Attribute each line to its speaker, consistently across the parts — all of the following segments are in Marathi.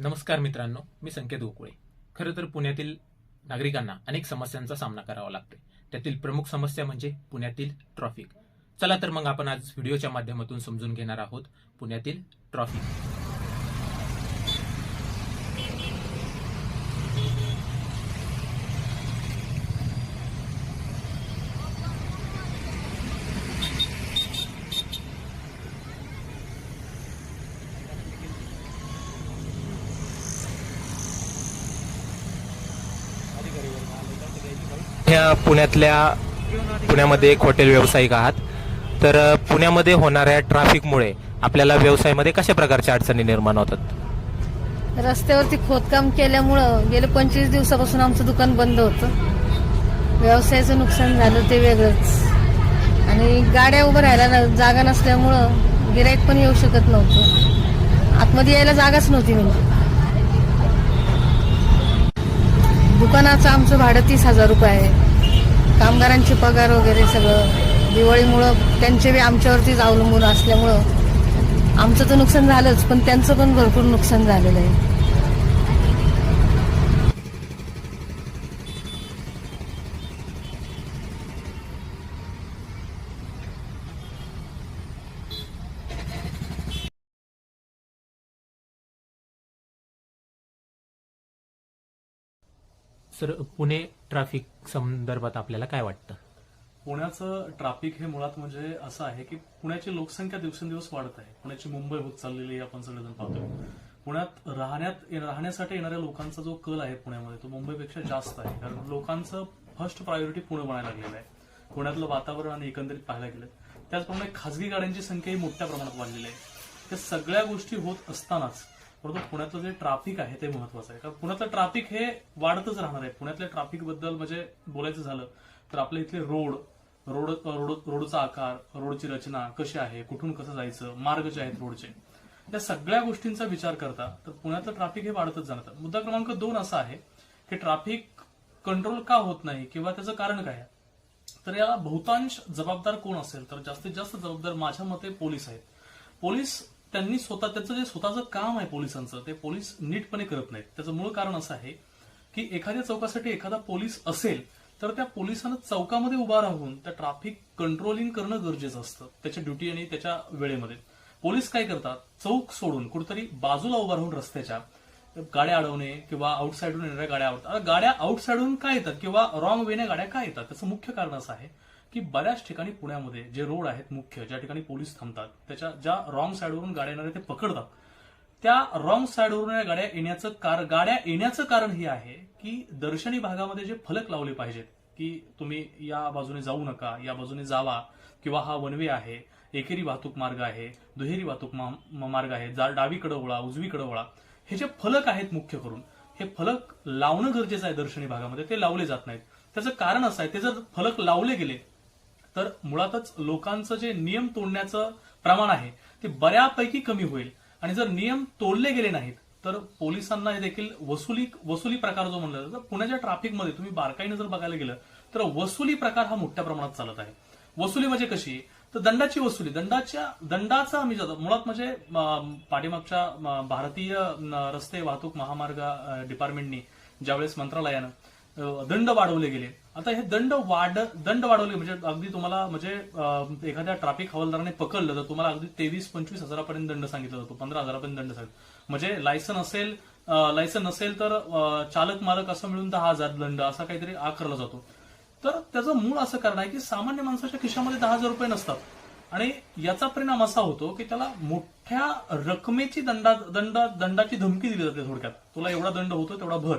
Speaker 1: नमस्कार मित्रांनो मी संकेत गोकुळे. खरं तर पुण्यातील नागरिकांना अनेक समस्यांचा सामना करावा लागतो त्यातील प्रमुख समस्या म्हणजे पुण्यातील ट्रॉफिक चला तर मग आपण आज व्हिडिओच्या माध्यमातून समजून घेणार आहोत पुण्यातील ट्रॉफिक ह्या पुण्यातल्या पुण्यामध्ये एक हॉटेल व्यावसायिक आहात. तर पुण्यामध्ये होणाऱ्या ट्रॅफिकमुळे आपल्याला व्यवसायामध्ये कशा प्रकारच्या अडचणी निर्माण होतात?
Speaker 2: रस्त्यावरती खोदकाम केल्यामुळं गेले पंचवीस दिवसापासून आमचं दुकान बंद होतं. व्यवसायाचं नुकसान झालं ते वेगळंच. आणि गाड्या उभं राहायला न- जागा नसल्यामुळं गिराईक पण येऊ शकत नव्हतं. आतमध्ये यायला जागाच नव्हती म्हणजे. दुकानाचं आमचं भाडं तीस हजार रुपये आहे. कामगारांचे पगार वगैरे सगळं. दिवाळीमुळं त्यांचे बी आमच्यावरतीच अवलंबून असल्यामुळं आमचं तर नुकसान झालंच पण त्यांचं पण भरपूर नुकसान झालेलं आहे.
Speaker 1: सर पुणे ट्रॅफिक संदर्भात आपल्याला काय वाटतं?
Speaker 3: पुण्याचं ट्रॅफिक हे मुळात म्हणजे असं आहे की पुण्याची लोकसंख्या दिवसेंदिवस वाढत आहे. पुण्याची मुंबई होत चाललेली आहे आपण सगळेजण पाहतोय. पुण्यात राहण्यात राहण्यासाठी येणाऱ्या लोकांचा जो कल आहे पुण्यामध्ये तो मुंबईपेक्षा जास्त आहे. कारण लोकांचं फर्स्ट प्रायोरिटी पुणे बनायला लागलेलं आहे. पुण्यातलं वातावरण आणि एकंदरीत पाहायला गेलं त्याचप्रमाणे खासगी गाड्यांची संख्याही मोठ्या प्रमाणात वाढलेली आहे. त्या सगळ्या गोष्टी होत असतानाच परंतु पुण्यातलं जे ट्राफिक आहे ते महत्वाचं आहे. कारण पुण्यातलं ट्राफिक हे वाढतच राहणार आहे. पुण्यातल्या ट्राफिकबद्दल म्हणजे बोलायचं झालं तर आपल्या इथले रोड रोड रोड रोडचा आकार रोडची रचना कशी आहे कुठून कसं जायचं मार्ग जे आहेत रोडचे त्या सगळ्या गोष्टींचा विचार करता तर पुण्यातलं ट्राफिक हे वाढतच जाणार मुद्दा क्रमांक दोन असा आहे की ट्राफिक कंट्रोल का होत नाही किंवा त्याचं कारण काय तर याला बहुतांश जबाबदार कोण असेल? तर जास्तीत जास्त जबाबदार माझ्या मते पोलीस आहेत. पोलीस त्यांनी स्वतः त्याचं जे स्वतःचं काम आहे पोलिसांचं ते पोलीस नीटपणे करत नाहीत. त्याचं मूळ कारण असं आहे की एखाद्या चौकासाठी एखादा पोलीस असेल तर त्या पोलिसांना चौकामध्ये उभा राहून त्या ट्राफिक कंट्रोलिंग करणं गरजेचं असतं त्याच्या ड्युटी आणि त्याच्या वेळेमध्ये. पोलीस काय करतात? चौक सोडून कुठेतरी बाजूला उभा राहून रस्त्याच्या गाड्या अडवणे किंवा आउटसाईडून येणाऱ्या गाड्या आवडतात. गाड्या आउटसाईडून काय येतात किंवा रॉंग वेने गाड्या काय येतात? त्याचं मुख्य कारण असं आहे. की बऱ्याच ठिकाणी पुण्यामध्ये जे रोड आहेत मुख्य ज्या ठिकाणी पोलीस थांबतात त्याच्या ज्या रॉंग साईडवरून गाड्या येणाऱ्या ते पकडतात. त्या रॉंग साईडवरून या गाड्या येण्याचं कार गाड्या येण्याचं कारण हे आहे की दर्शनी भागामध्ये जे फलक लावले पाहिजेत की तुम्ही या बाजूने जाऊ नका या बाजूने जावा किंवा हा वनवे आहे एकेरी वाहतूक मार्ग आहे दुहेरी वाहतूक मार्ग आहे जा- डावीकडे वळा उजवीकडे वळा हे जे फलक आहेत मुख्य करून हे फलक लावणं गरजेचं आहे दर्शनी भागामध्ये ते लावले जात नाहीत. त्याचं कारण असं आहे ते जर फलक लावले गेले तर मुळातच लोकांचं जे नियम तोडण्याचं प्रमाण आहे ते बऱ्यापैकी कमी होईल. आणि जर नियम तोडले गेले नाहीत तर पोलिसांना हे देखील वसुली वसुली प्रकार जो म्हणला जातो पुण्याच्या ट्रॅफिकमध्ये तुम्ही बारकाईनं जर बघायला गेलं तर वसुली प्रकार हा मोठ्या प्रमाणात चालत आहे. वसुली म्हणजे कशी? तर दंडाची वसुली दंडाच्या दंडाचा आम्ही जातो मुळात म्हणजे पाठीमागच्या भारतीय रस्ते वाहतूक महामार्ग डिपार्टमेंटनी ज्यावेळेस मंत्रालयानं दंड वाढवले गेले. आता हे दंड वाढ दंड वाढवले म्हणजे अगदी तुम्हाला म्हणजे एखाद्या ट्रॅफिक हवालदाराने पकडलं तर तुम्हाला अगदी तेवीस पंचवीस हजारापर्यंत दंड सांगितला जातो पंधरा हजारापर्यंत दंड सांगितलं म्हणजे लायसन असेल लायसन नसेल तर चालक मालक असं मिळून दहा हजार दंड असा काहीतरी आकारला जातो. तर त्याचं मूळ असं कारण आहे की सामान्य माणसाच्या खिशामध्ये दहा हजार रुपये नसतात. आणि याचा परिणाम असा होतो की त्याला मोठ्या रकमेची दंडा दंडा दंडाची धमकी दिली जाते थोडक्यात. तुला एवढा दंड होतो तेवढा भर.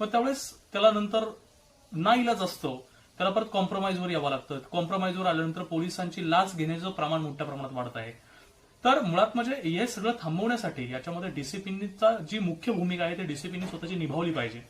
Speaker 3: मग त्यावेळेस त्याला नंतर ना इलाज असतो त्याला परत कॉम्प्रोमाइजवर यावं लागतं. कॉम्प्रोमाइजवर आल्यानंतर पोलिसांची लाच घेण्याचं प्रमाण मोठ्या प्रमाणात वाढत आहे. तर मुळात म्हणजे हे सगळं थांबवण्यासाठी याच्यामध्ये डीसीपीचा जी मुख्य भूमिका आहे ती डीसीपीनी स्वतःची निभावली पाहिजे.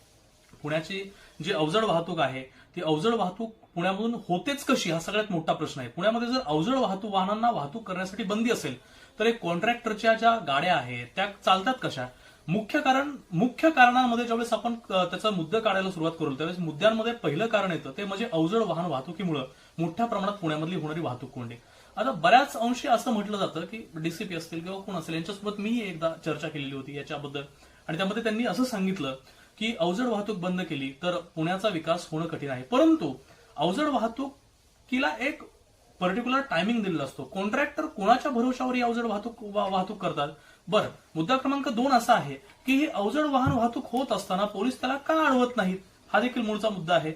Speaker 3: पुण्याची जी अवजड वाहतूक आहे ती अवजड वाहतूक पुण्यामधून होतेच कशी हा सगळ्यात मोठा प्रश्न आहे. पुण्यामध्ये जर अवजड वाहतूक वाहनांना वाहतूक करण्यासाठी बंदी असेल तर एक कॉन्ट्रॅक्टरच्या ज्या गाड्या आहेत त्या चालतात कशा? मुख्य कारण मुख्य कारणांमध्ये ज्यावेळेस आपण त्याचा मुद्दा काढायला सुरुवात करू त्यावेळेस मुद्द्यांमध्ये पहिलं कारण येतं ते म्हणजे अवजड वाहन वाहतुकीमुळे मोठ्या प्रमाणात पुण्यामधली होणारी वाहतूक कोंडी. आता बऱ्याच अंशी असं म्हटलं जातं की डीसीपी असतील किंवा कोण असेल यांच्यासोबत मी एकदा चर्चा केलेली होती याच्याबद्दल. आणि त्यामध्ये त्यांनी असं सांगितलं की अवजड वाहतूक बंद केली तर पुण्याचा विकास होणं कठीण आहे. परंतु अवजड वाहतुकीला एक पर्टिक्युलर टायमिंग दिलेला असतो. कॉन्ट्रॅक्टर कोणाच्या भरोशावर ही अवजड वाहतूक वाहतूक करतात? बरं मुद्दा क्रमांक दोन असा आहे की ही अवजड वाहन वाहतूक होत असताना पोलीस त्याला का अडवत नाहीत? हा देखील मूळचा मुद्दा आहे.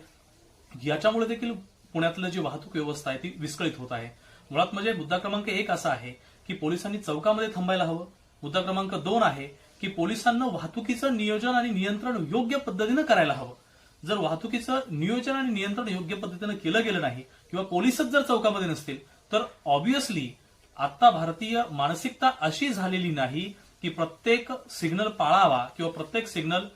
Speaker 3: याच्यामुळे देखील पुण्यातलं जी वाहतूक व्यवस्था आहे ती विस्कळीत होत आहे. मुळात म्हणजे मुद्दा क्रमांक एक असा आहे की पोलिसांनी चौकामध्ये थांबायला हवं. मुद्दा क्रमांक दोन आहे की पोलिसांना वाहतुकीचं नियोजन आणि नियंत्रण योग्य पद्धतीनं करायला हवं. जर वाहतुकीचं नियोजन आणि नियंत्रण योग्य पद्धतीनं केलं गेलं नाही किंवा पोलिसच जर चौकामध्ये नसतील तर ऑब्विसली आता भारतीय मानसिकता अशी झालेली नाही की प्रत्येक सिग्नल पाळावा किंवा प्रत्येक सिग्नल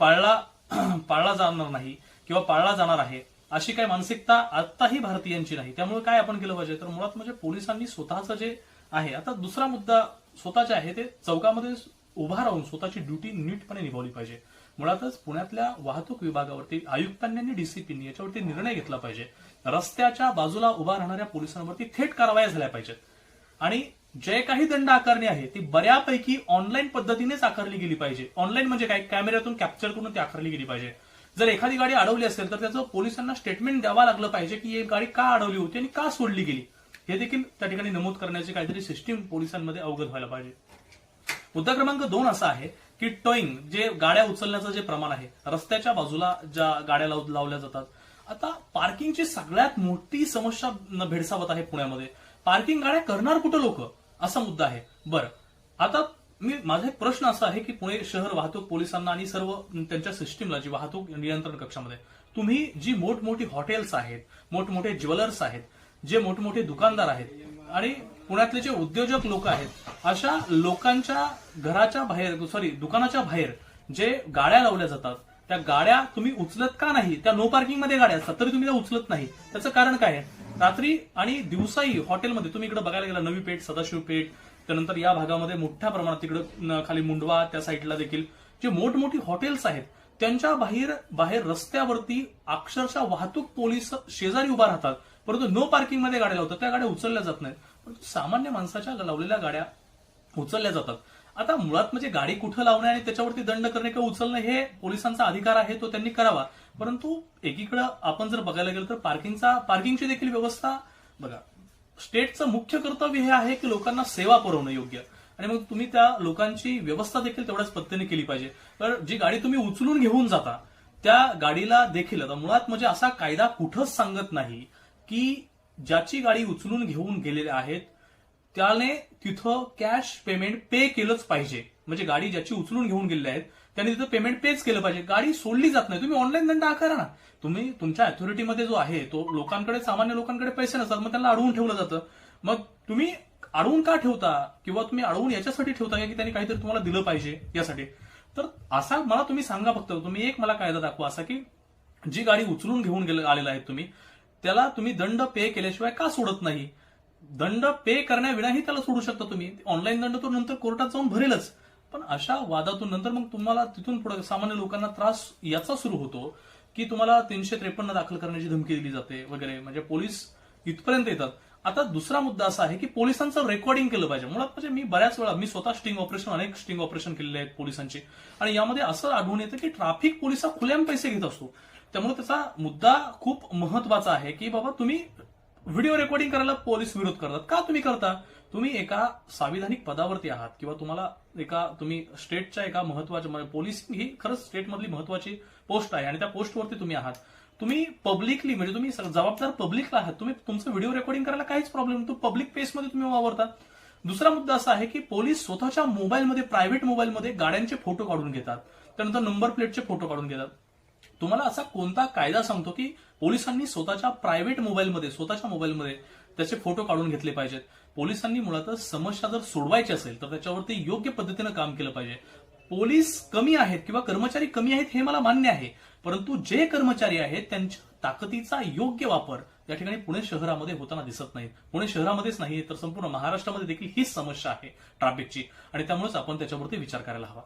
Speaker 3: पाळला पाळला जाणार नाही किंवा पाळला जाणार आहे अशी काही मानसिकता आताही भारतीयांची नाही. त्यामुळे काय आपण केलं पाहिजे? तर मुळात म्हणजे पोलिसांनी स्वतःचं जे आहे आता दुसरा मुद्दा स्वतःचे आहे ते चौकामध्ये उभा राहून स्वतःची ड्युटी नीटपणे निभावली पाहिजे. मुळातच पुण्यातल्या वाहतूक विभागावरती आयुक्तांनी आणि डीसीपींनी याच्यावरती निर्णय घेतला पाहिजे. रस्त्याच्या बाजूला उभा राहणाऱ्या पोलिसांवरती थेट कारवाया झाल्या पाहिजेत. आणि जे काही दंड आकारणी आहे ती बऱ्यापैकी ऑनलाईन पद्धतीनेच आकारली गेली पाहिजे. ऑनलाईन म्हणजे काय? कॅमेऱ्यातून कॅप्चर करून ती आकारली गेली पाहिजे. जर एखादी गाडी अडवली असेल तर त्याचं पोलिसांना स्टेटमेंट द्यावं लागलं पाहिजे की ही गाडी का अडवली होती आणि का सोडली गेली. हे देखील त्या ठिकाणी नमूद करण्याची काहीतरी सिस्टीम पोलिसांमध्ये अवगत व्हायला पाहिजे. मुद्दा क्रमांक दोन असा आहे की टोईंग जे गाड्या उचलण्याचं जे प्रमाण आहे रस्त्याच्या बाजूला ज्या गाड्या लाव- लावल्या जातात. आता पार्किंगची सगळ्यात मोठी समस्या भेडसावत आहे पुण्यामध्ये. पार्किंग गाड्या करणार कुठं लोक? असा मुद्दा आहे. बरं. आता मी माझा एक प्रश्न असा आहे की पुणे शहर वाहतूक पोलिसांना आणि सर्व त्यांच्या सिस्टीमला जी वाहतूक नियंत्रण कक्षामध्ये तुम्ही जी मोठमोठी हॉटेल्स आहेत मोठमोठे ज्वेलर्स आहेत जे मोठमोठे दुकानदार आहेत आणि पुण्यातले जे उद्योजक लोक आहेत अशा लोकांच्या घराच्या बाहेर सॉरी दुकानाच्या बाहेर जे गाड्या लावल्या जातात त्या गाड्या तुम्ही उचलत का नाही? त्या नो पार्किंगमध्ये गाड्या असतात तरी तुम्ही त्या उचलत नाही. त्याचं कारण काय आहे? रात्री आणि दिवसाही हॉटेलमध्ये तुम्ही इकडे बघायला गेला नवी पेठ सदाशिव पेठ त्यानंतर या भागामध्ये मोठ्या प्रमाणात तिकडं खाली मुंडवा त्या साईडला देखील जे मोठमोठी हॉटेल्स आहेत त्यांच्या बाहेर बाहेर रस्त्यावरती अक्षरशः वाहतूक पोलीस शेजारी उभा राहतात परंतु नो पार्किंगमध्ये गाड्या लावतात त्या गाड्या उचलल्या जात नाहीत. परंतु सामान्य माणसाच्या लावलेल्या गाड्या उचलल्या जातात. आता मुळात म्हणजे गाडी कुठं लावणे आणि त्याच्यावरती दंड करणे किंवा उचलणे हे पोलिसांचा अधिकार आहे तो त्यांनी करावा. परंतु एकीकडे आपण जर बघायला गेलं तर पार्किंगचा पार्किंगची देखील व्यवस्था बघा स्टेटचं मुख्य कर्तव्य हे आहे की लोकांना सेवा पुरवणं योग्य. आणि मग तुम्ही त्या लोकांची व्यवस्था देखील तेवढ्याच पद्धतीने केली पाहिजे. तर जी गाडी तुम्ही उचलून घेऊन जाता त्या गाडीला देखील आता मुळात म्हणजे असा कायदा कुठंच सांगत नाही की ज्याची गाडी उचलून घेऊन गेलेले आहेत त्याने तिथं कॅश पेमेंट पे केलंच पाहिजे. म्हणजे गाडी ज्याची उचलून घेऊन गेलेली आहेत त्यांनी तिथं पेमेंट पेच केलं पाहिजे. गाडी सोडली जात नाही. तुम्ही ऑनलाईन दंड आकारा ना. तुम्ही तुमच्या अथॉरिटीमध्ये जो आहे तो लोकांकडे सामान्य लोकांकडे पैसे नसतात मग त्यांना अडवून ठेवलं जातं. मग तुम्ही अडवून का ठेवता? किंवा तुम्ही अडवून याच्यासाठी ठेवता की त्यांनी काहीतरी तुम्हाला दिलं पाहिजे यासाठी? तर असा मला तुम्ही सांगा फक्त. तुम्ही एक मला कायदा दाखवा असा की जी गाडी उचलून घेऊन गेले आलेला आहे तुम्ही त्याला तुम्ही दंड पे केल्याशिवाय का सोडत नाही? दंड पे करण्याविनाही त्याला सोडू शकता तुम्ही. ऑनलाईन दंड तो नंतर कोर्टात जाऊन भरेलच. पण अशा वादातून नंतर मग तुम्हाला तिथून पुढे सामान्य लोकांना त्रास याचा सुरू होतो की तुम्हाला तीनशे त्रेपन्न दाखल करण्याची धमकी दिली जाते वगैरे. म्हणजे पोलीस इथपर्यंत येतात. आता दुसरा मुद्दा असा आहे की पोलिसांचं रेकॉर्डिंग केलं पाहिजे. मुळात म्हणजे मी बऱ्याच वेळा मी स्वतः स्टिंग ऑपरेशन अनेक स्टिंग ऑपरेशन केलेले आहेत पोलिसांची. आणि यामध्ये असं आढळून येतं की ट्रॅफिक पोलीस हा खुल्याम पैसे घेत असतो. त्यामुळे त्याचा मुद्दा खूप महत्त्वाचा आहे की बाबा तुम्ही व्हिडिओ रेकॉर्डिंग करायला पोलीस विरोध करतात. का तुम्ही करता? तुम्ही एका संविधानिक पदावरती आहात किंवा तुम्हाला एका तुम्ही स्टेटच्या एका महत्त्वाच्या म्हणजे पोलीस ही खरंच स्टेटमधली महत्वाची पोस्ट आहे आणि त्या पोस्टवरती तुम्ही आहात. तुम्ही पब्लिकली म्हणजे तुम्ही जबाबदार पब्लिकला आहात. तुम्ही तुमचं व्हिडिओ रेकॉर्डिंग करायला काहीच प्रॉब्लेम तो पब्लिक प्लेसमध्ये तुम्ही वावरता. दुसरा मुद्दा असा आहे की पोलीस स्वतःच्या मोबाईलमध्ये प्रायव्हेट मोबाईलमध्ये गाड्यांचे फोटो काढून घेतात. त्यानंतर नंबर प्लेटचे फोटो काढून घेतात. तुम्हाला असा कोणता कायदा सांगतो की पोलिसांनी स्वतःच्या प्रायव्हेट मोबाईलमध्ये स्वतःच्या मोबाईलमध्ये त्याचे फोटो काढून घेतले पाहिजेत? पोलिसांनी मुळातच समस्या जर सोडवायची असेल तर त्याच्यावरती योग्य पद्धतीनं काम केलं पाहिजे. पोलीस कमी आहेत किंवा कर्मचारी कमी आहेत हे मला मान्य आहे. परंतु जे कर्मचारी आहेत त्यांच्या ताकदीचा योग्य वापर या ठिकाणी पुणे शहरामध्ये होताना दिसत नाही पुणे शहरामध्येच नाही तर संपूर्ण महाराष्ट्रामध्ये देखील हीच समस्या आहे ट्रॅफिकची आणि त्यामुळेच आपण त्याच्यावरती विचार करायला हवा.